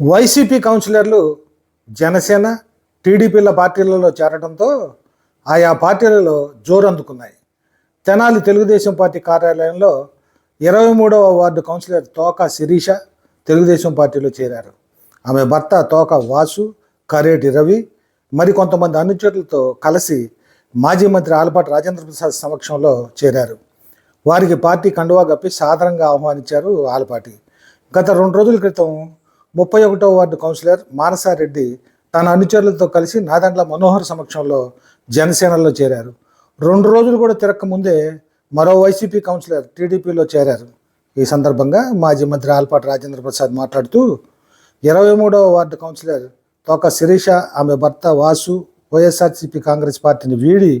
YCP కౌన్సిలర్లు జనసేన టీడీపీల పార్టీలలో చేరడంతో ఆయా పార్టీలలో జోరందుకున్నాయి. తెనాలి తెలుగుదేశం పార్టీ కార్యాలయంలో ఇరవై మూడవ వార్డు కౌన్సిలర్ తోక శిరీష తెలుగుదేశం పార్టీలో చేరారు. ఆమె భర్త తోక వాసు కరేటి రవి మరికొంతమంది అనుచరులతో కలిసి మాజీ మంత్రి ఆలపాటి రాజేంద్ర ప్రసాద్ సమక్షంలో చేరారు. వారికి పార్టీ కండువా కప్పి సాధారణంగా ఆహ్వానించారు ఆలపాటి. గత రెండు రోజుల క్రితం ముప్పై ఒకటవ వార్డు కౌన్సిలర్ మానసారెడ్డి తన అనుచరులతో కలిసి నాదండ్ల మనోహర్ సమక్షంలో జనసేనలో చేరారు. రెండు రోజులు కూడా తిరక్క ముందే మరో వైసీపీ కౌన్సిలర్ టీడీపీలో చేరారు. ఈ సందర్భంగా మాజీ మంత్రి ఆల్పాటి రాజేంద్ర ప్రసాద్ మాట్లాడుతూ ఇరవై మూడవ వార్డు కౌన్సిలర్ తోక శిరీష ఆమె భర్త వాసు వైఎస్ఆర్సీపీ కాంగ్రెస్ పార్టీని వీడి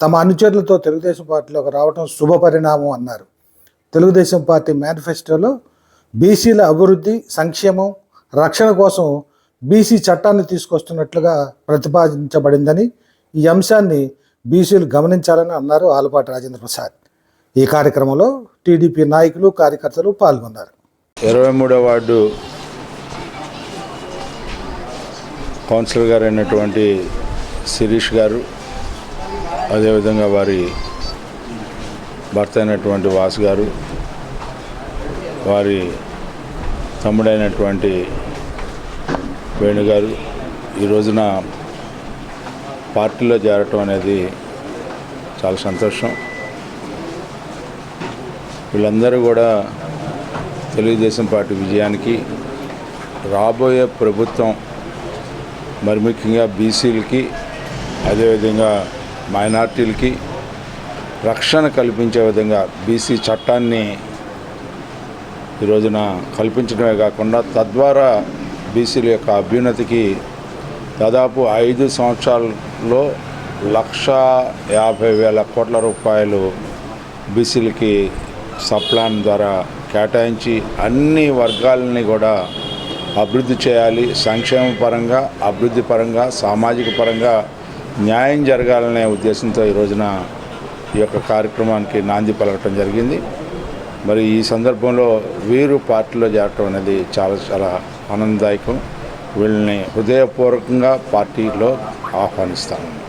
తమ అనుచరులతో తెలుగుదేశం పార్టీలోకి రావడం శుభ పరిణామం అన్నారు. తెలుగుదేశం పార్టీ మేనిఫెస్టోలో బీసీల అభివృద్ధి సంక్షేమం రక్షణ కోసం బీసీ చట్టాన్ని తీసుకొస్తున్నట్లుగా ప్రతిపాదించబడిందని ఈ అంశాన్ని బీసీలు గమనించాలని అన్నారు ఆలపాటి రాజేంద్ర ప్రసాద్. ఈ కార్యక్రమంలో టీడీపీ నాయకులు కార్యకర్తలు పాల్గొన్నారు. ఇరవై మూడో వార్డు కౌన్సిలర్ గారు అయినటువంటి శిరీష్ గారు అదేవిధంగా వారి భర్త అయినటువంటి వాసు గారు వారి తమ్ముడైనటువంటి వేణుగారు ఈ రోజున పార్టీలో చేరటం అనేది చాలా సంతోషం. వీళ్ళందరూ కూడా తెలుగుదేశం పార్టీ విజయానికి రాబోయే ప్రభుత్వం మరి ముఖ్యంగా బీసీలకి అదేవిధంగా మైనార్టీలకి రక్షణ కల్పించే విధంగా బీసీ చట్టాన్ని ఈ రోజున కల్పించడమే కాకుండా తద్వారా బీసీల యొక్క అభ్యున్నతికి దాదాపు ఐదు సంవత్సరాల్లో లక్ష యాభై వేల కోట్ల రూపాయలు బీసీలకి సప్లాన్ ద్వారా కేటాయించి అన్ని వర్గాలని కూడా అభివృద్ధి చేయాలి. సంక్షేమ పరంగా అభివృద్ధి పరంగా సామాజిక పరంగా న్యాయం జరగాలనే ఉద్దేశంతో ఈ రోజున ఈ యొక్క కార్యక్రమానికి నాంది పలకటం జరిగింది. మరి ఈ సందర్భంలో వీరు పార్టీలో చేరటం అనేది చాలా చాలా ఆనందదాయకం. వీళ్ళని హృదయపూర్వకంగా పార్టీలో ఆహ్వానిస్తాను.